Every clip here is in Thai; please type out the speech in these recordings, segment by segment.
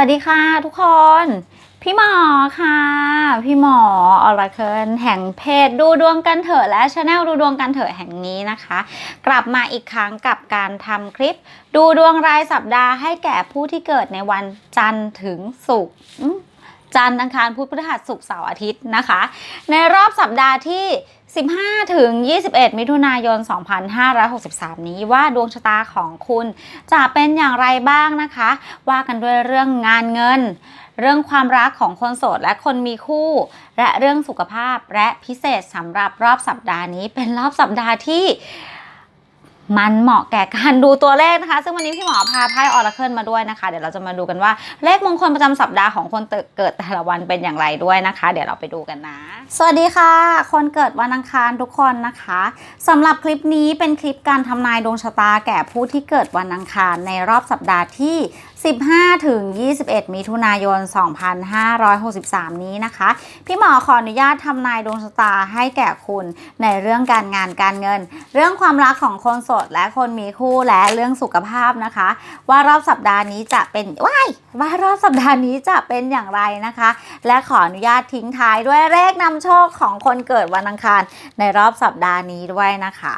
วัสดีค่ะทุกคน พี่หมอค่ะ พี่หมออรเคิลแห่งเพจดูดวงกันเถอะและชาแนลดูดวงกันเถอะแห่งนี้นะคะ กลับมาอีกครั้งกับการทำคลิป ดูดวงรายสัปดาห์ให้แก่ผู้ที่เกิดในวันจันทร์ถึงศุกร์ จันทร์อังคารพุธพฤหัสศุกร์เสาร์อาทิตย์นะคะ ในรอบสัปดาห์ที่ 15 ถึง 21 มิถุนายน 2563 นี้ว่าดวงชะตาของคุณจะเป็นอย่างไรบ้างนะคะ ว่ากันด้วยเรื่องงานเงิน เรื่องความรักของคนโสดและคนมีคู่ และเรื่องสุขภาพและพิเศษสำหรับรอบสัปดาห์นี้เป็นรอบสัปดาห์ที่ มันเหมาะแก่การดูตัวเลขนะคะ ซึ่งวันนี้พี่หมอพาไพ่ออร์เคิลมาด้วยนะคะ เดี๋ยวเราจะมาดูกันว่าเลขมงคลประจำสัปดาห์ของคนเกิดแต่ละวันเป็นอย่างไรด้วยนะคะ เดี๋ยวเราไปดูกันนะ สวัสดีค่ะ คนเกิดวันอังคารทุกคนนะคะสำหรับคลิปนี้เป็นคลิปการทำนายดวงชะตาแก่ผู้ที่เกิดวันอังคารในรอบสัปดาห์ที่ 15 ถึง 21 มิถุนายน 2563 นี้นะคะ พี่หมอขออนุญาตทำนายดวงชะตาให้แก่คุณในเรื่องการงานการเงิน เรื่องความรักของคนโสดและคนมีคู่และเรื่องสุขภาพนะคะ ว่ารอบสัปดาห์นี้จะเป็นว้ายว่ารอบสัปดาห์นี้จะเป็นอย่างไรนะคะ และขออนุญาตทิ้งท้ายด้วยเลขนำโชคของคนเกิดวันอังคารในรอบสัปดาห์นี้ด้วยนะคะ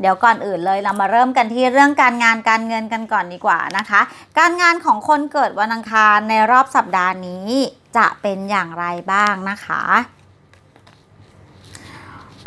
เดี๋ยวก่อนอื่นเลยเรามาเริ่มกันที่เรื่องการงานการเงินกันก่อนดีกว่านะคะ การงานของคนเกิดวันอังคารในรอบสัปดาห์นี้จะเป็นอย่างไรบ้างนะคะ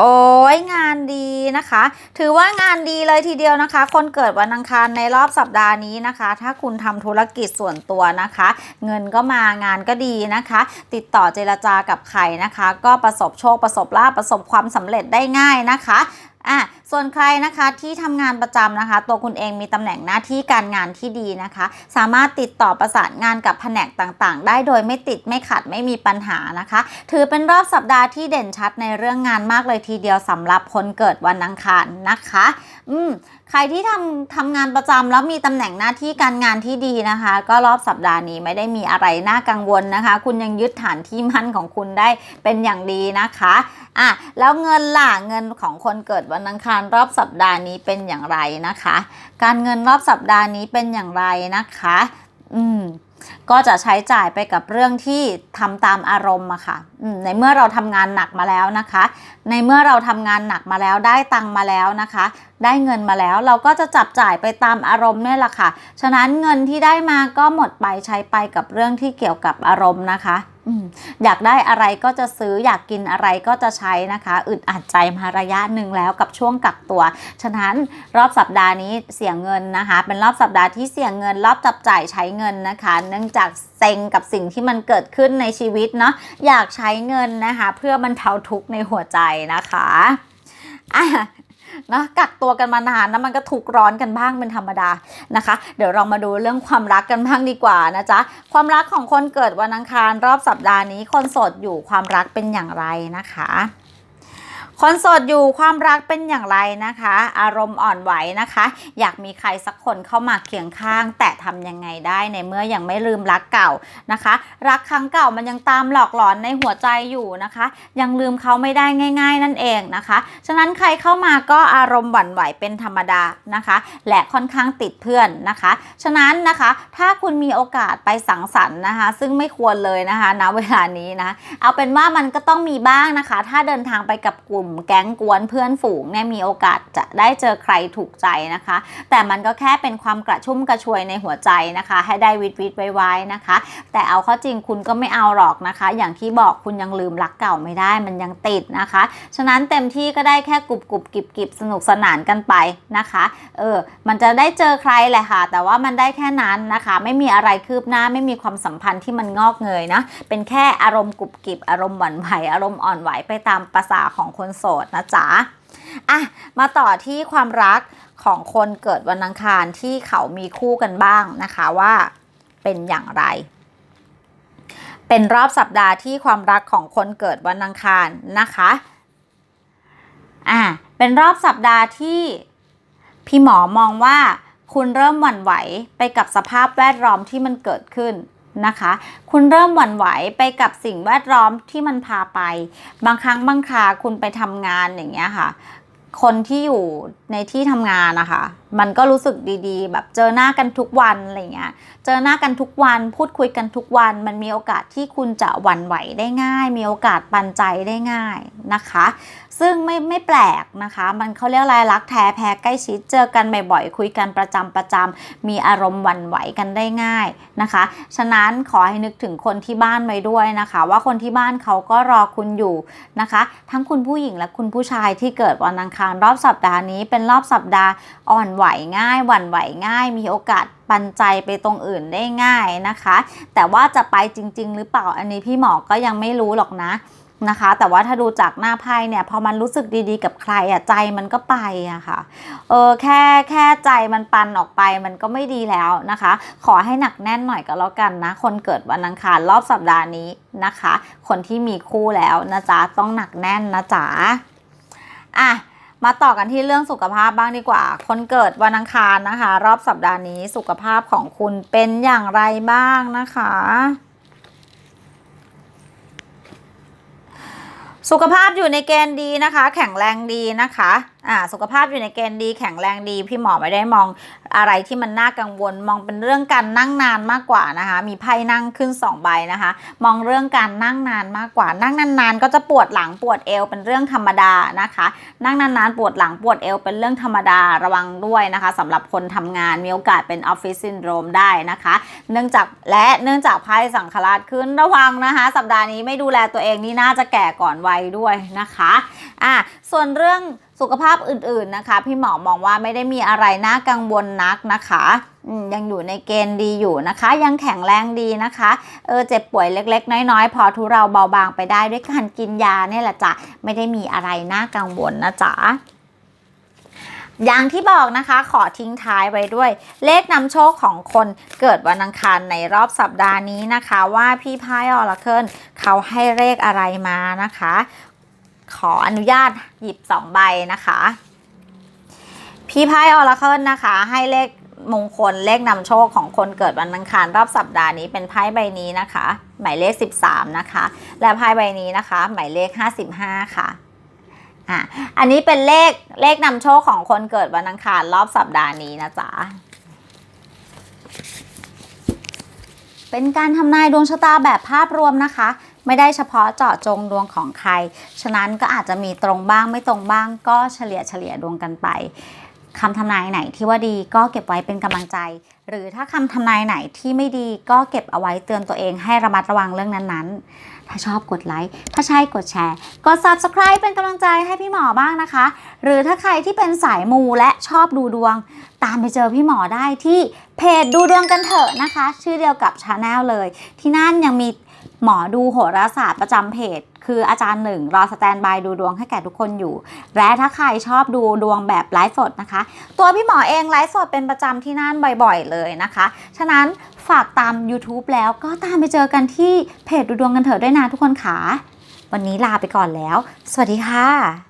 โอ้ยงานดีนะคะ ถือว่างานดีเลยทีเดียวนะคะ คนเกิดวันอังคารในรอบสัปดาห์นี้นะคะ ถ้าคุณทำธุรกิจส่วนตัวนะคะ เงินก็มางานก็ดีนะคะ ติดต่อเจรจากับใครนะคะ ก็ประสบโชคประสบลาภประสบความสำเร็จได้ง่ายนะคะ อะส่วนใครนะคะที่ทำงานประจำนะคะ ตัวคุณเองมีตำแหน่งหน้าที่การงานที่ดีนะคะ สามารถติดต่อประสานงานกับแผนกต่างๆ ได้โดยไม่ติดไม่ขัดไม่มีปัญหานะคะ ถือเป็นรอบสัปดาห์ที่เด่นชัดในเรื่องงานมากเลยทีเดียวสำหรับคนเกิดวันอังคารนะคะ อืม ใครที่ทำทำงานประจำแล้วมีตำแหน่งหน้าที่การงานที่ดีนะคะ ก็รอบสัปดาห์นี้ไม่ได้มีอะไรน่ากังวลนะคะ คุณยังยึดฐานที่มั่นของคุณได้เป็นอย่างดีนะคะอะแล้วเงินล่ะเงินของคนเกิดวันอังคารรอบสัปดาห์นี้เป็นอย่างไรนะคะ การเงินรอบสัปดาห์นี้เป็นอย่างไรนะคะ อืม ก็จะใช้จ่ายไปกับเรื่องที่ทำตามอารมณ์อะค่ะในเมื่อเราทำงานหนักมาแล้วนะคะ ในเมื่อเราทำงานหนักมาแล้วได้ตังมาแล้วนะคะ ได้เงินมาแล้วเราก็จะจับจ่ายไปตามอารมณ์นี่แหละค่ะ ฉะนั้นเงินที่ได้มาก็หมดไปใช้ไปกับเรื่องที่เกี่ยวกับอารมณ์นะคะ อยากได้อะไรก็จะซื้ออยากกินอะไรก็จะใช้นะคะอึดอัดใจมาระยะหนึ่งแล้วกับช่วงกักตัว ฉะนั้นรอบสัปดาห์นี้เสียเงินนะคะ เป็นรอบสัปดาห์ที่เสียเงิน รอบจับจ่ายใช้เงินนะคะ เนื่องจากเซ็งกับสิ่งที่มันเกิดขึ้นในชีวิตเนาะอยากใช้เงินนะคะ เพื่อบรรเทาทุกข์ในหัวใจนะคะอะ นะกักตัวกันมานานนะมันก็ถูกร้อนกันบ้างเป็นธรรมดานะคะ เดี๋ยวเรามาดูเรื่องความรักกันบ้างดีกว่านะจ๊ะความรักของคนเกิดวันอังคารรอบสัปดาห์นี้คนโสดอยู่ความรักเป็นอย่างไรนะคะ คนโสดอยู่ความรักเป็นอย่างไรนะคะ อารมณ์อ่อนไหวนะคะ อยากมีใครสักคนเข้ามาเคียงข้าง แต่ทำยังไงได้ในเมื่อยังไม่ลืมรักเก่านะคะ รักครั้งเก่ามันยังตามหลอกหลอนในหัวใจอยู่นะคะ ยังลืมเขาไม่ได้ง่าย ๆ นั่นเองนะคะ ฉะนั้นใครเข้ามาก็อารมณ์หวั่นไหวเป็นธรรมดานะคะ และค่อนข้างติดเพื่อนนะคะ ฉะนั้นนะคะถ้าคุณมีโอกาสไปสังสรรค์นะคะ ซึ่งไม่ควรเลยนะคะณเวลานี้นะเอาเป็นว่ามันก็ต้องมีบ้างนะคะ ถ้าเดินทางไปกับกลุ่มแก๊งกวนเพื่อนฝูงเนี่ยมีโอกาสจะได้เจอใครถูกใจนะคะ แต่มันก็แค่เป็นความกระชุ่มกระชวยในหัวใจนะคะ ให้ได้วิตวิตไว้นะคะ แต่เอาข้าจริงคุณก็ไม่เอาหรอกนะคะ อย่างที่บอกคุณยังลืมรักเก่าไม่ได้มันยังติดนะคะ ฉะนั้นเต็มที่ก็ได้แค่กรุบกรุบกิบกิบสนุกสนานกันไปนะคะ เออ มันจะได้เจอใครแหละค่ะ แต่ว่ามันได้แค่นั้นนะคะ ไม่มีอะไรคืบหน้าไม่มีความสัมพันธ์ที่มันงอกเงยนะ เป็นแค่อารมณ์กรุบกริบอารมณ์หวั่นไหวอารมณ์อ่อนไหวไปตามภาษาของคนโสดนะจ๊ะอะมาต่อที่ความรักของคนเกิดวันอังคารที่เขามีคู่กันบ้างนะคะว่าเป็นอย่างไร เป็นรอบสัปดาห์ที่ความรักของคนเกิดวันอังคารนะคะอ่าเป็นรอบสัปดาห์ที่พี่หมอมองว่าคุณเริ่มหวั่นไหวไปกับสภาพแวดล้อมที่มันเกิดขึ้น นะคะ คุณเริ่มหวั่นไหวไปกับสิ่งแวดล้อมที่มันพาไป บางครั้งบางคราคุณไปทำงานอย่างเงี้ยค่ะ คนที่อยู่ในที่ทำงานนะคะ มันก็รู้สึกดีๆ แบบเจอหน้ากันทุกวันอะไรเงี้ย เจอหน้ากันทุกวัน พูดคุยกันทุกวัน มันมีโอกาสที่คุณจะหวั่นไหวได้ง่าย มีโอกาสปันใจได้ง่ายนะคะ ซึ่งไม่ไม่แปลกนะคะ มันเขาเรียกอะไรรักแท้แพ้ใกล้ชิดเจอกันบ่อยๆคุยกันประจำประจำมีอารมณ์หวั่นไหวกันได้ง่ายนะคะ ฉะนั้นขอให้นึกถึงคนที่บ้านไว้ด้วยนะคะ ว่าคนที่บ้านเขาก็รอคุณอยู่นะคะ ทั้งคุณผู้หญิงและคุณผู้ชายที่เกิดวันอังคารรอบสัปดาห์นี้เป็นรอบสัปดาห์อ่อนไหวง่ายหวั่นไหวง่าย มีโอกาสปันใจไปตรงอื่นได้ง่ายนะคะ แต่ว่าจะไปจริง ๆ หรือเปล่าอันนี้พี่หมอก็ยังไม่รู้หรอกนะ นะคะ แต่ว่าถ้าดูจากหน้าไพ่เนี่ยพอมันรู้สึกดีๆ กับใครอะใจมันก็ไปอะค่ะเออแค่แค่ใจมันปันออกไปมันก็ไม่ดีแล้วนะคะ ขอให้หนักแน่นหน่อยก็แล้วกันนะ คนเกิดวันอังคารรอบสัปดาห์นี้นะคะ คนที่มีคู่แล้วนะจ๊ะต้องหนักแน่นนะจ๊ะอะมาต่อกันที่เรื่องสุขภาพบ้างดีกว่า คนเกิดวันอังคารนะคะ รอบสัปดาห์นี้สุขภาพของคุณเป็นอย่างไรบ้างนะคะ สุขภาพอยู่ในเกณฑ์ดีนะคะ แข็งแรงดีนะคะ อ่าสุขภาพอยู่ในเกณฑ์ดีแข็งแรงดี พี่หมอไม่ได้มองอะไรที่มันน่ากังวล มองเป็นเรื่องการนั่งนานมากกว่านะคะ มีไพ่นั่งขึ้น2ใบนะคะ มองเรื่องการนั่งนานมากกว่า นั่งนานๆก็จะปวดหลังปวดเอวเป็นเรื่องธรรมดานะคะ นั่งนานๆปวดหลังปวดเอวเป็นเรื่องธรรมดาระวังด้วยนะคะสำหรับคนทำงานมีโอกาสเป็นออฟฟิศซินโดรมได้นะคะ เนื่องจากและเนื่องจากไพ่สังคราชขึ้นระวังนะคะ สัปดาห์นี้ไม่ดูแลตัวเองนี่น่าจะแก่ก่อนวัยด้วยนะคะอะส่วนเรื่อง สุขภาพอื่นๆนะคะ พี่หมอมองว่าไม่ได้มีอะไรน่ากังวลนักนะคะยังอยู่ในเกณฑ์ดีอยู่นะคะ ยังแข็งแรงดีนะคะเออเจ็บป่วยเล็ก ๆ น้อยๆ พอทุเราเบาบางไปได้ด้วยการกินยาเนี่ยแหละจ้ะไม่ได้มีอะไรน่ากังวลนะจ๊ะอย่างที่บอกนะคะขอทิ้งท้ายไว้ด้วย เลขนำโชคของคนเกิดวันอังคารในรอบสัปดาห์นี้นะคะ ว่าพี่พายออร์เคิลเขาให้เลขอะไรมานะคะ ขออนุญาตหยิบสองใบนะคะ พี่ไพายออร์เคิลนะคะ ให้เลขมงคลเลขนำโชคของคนเกิดวันอังคารรอบสัปดาห์นี้เป็นไพ่ใบนี้นะคะ หมายเลข 13 นะคะ และไพ่ใบนี้นะคะ หมายเลข 55 ค่ะอะอันนี้เป็นเลขเลขนำโชคของคนเกิดวันอังคารรอบสัปดาห์นี้นะจ๊ะเป็นการทำนายดวงชะตาแบบภาพรวมนะคะ ไม่ได้เฉพาะเจาะจงดวงของใคร ฉะนั้นก็อาจจะมีตรงบ้างไม่ตรงบ้าง ก็เฉลี่ยเฉลี่ยดวงกันไปคำทำนายไหนที่ว่าดีก็เก็บไว้เป็นกำลังใจ หรือถ้าคำทำนายไหนที่ไม่ดีก็เก็บเอาไว้เตือนตัวเองให้ระมัดระวังเรื่องนั้นๆ ถ้าชอบกดไลค์ถ้าใช่กดแชร์ กด subscribe เป็นกำลังใจให้พี่หมอบ้างนะคะ หรือถ้าใครที่เป็นสายมูและชอบดูดวง ตามไปเจอพี่หมอได้ที่เพจดูดวงกันเถอะนะคะ ชื่อเดียวกับชาแนลเลย ที่นั่นยังมี หมอดูโหราศาสตร์ประจำเพจ คืออาจารย์หนึ่งรอสแตนบายดูดวงให้แก่ทุกคนอยู่ และถ้าใครชอบดูดวงแบบไลฟ์สดนะคะ ตัวพี่หมอเองไลฟ์สดเป็นประจำที่นั่นบ่อยๆเลยนะคะ ฉะนั้นฝากตาม YouTube แล้วก็ตามไปเจอกันที่เพจดูดวงกันเถอะด้วยนะทุกคนค่ะวันนี้ลาไปก่อนแล้ว สวัสดีค่ะ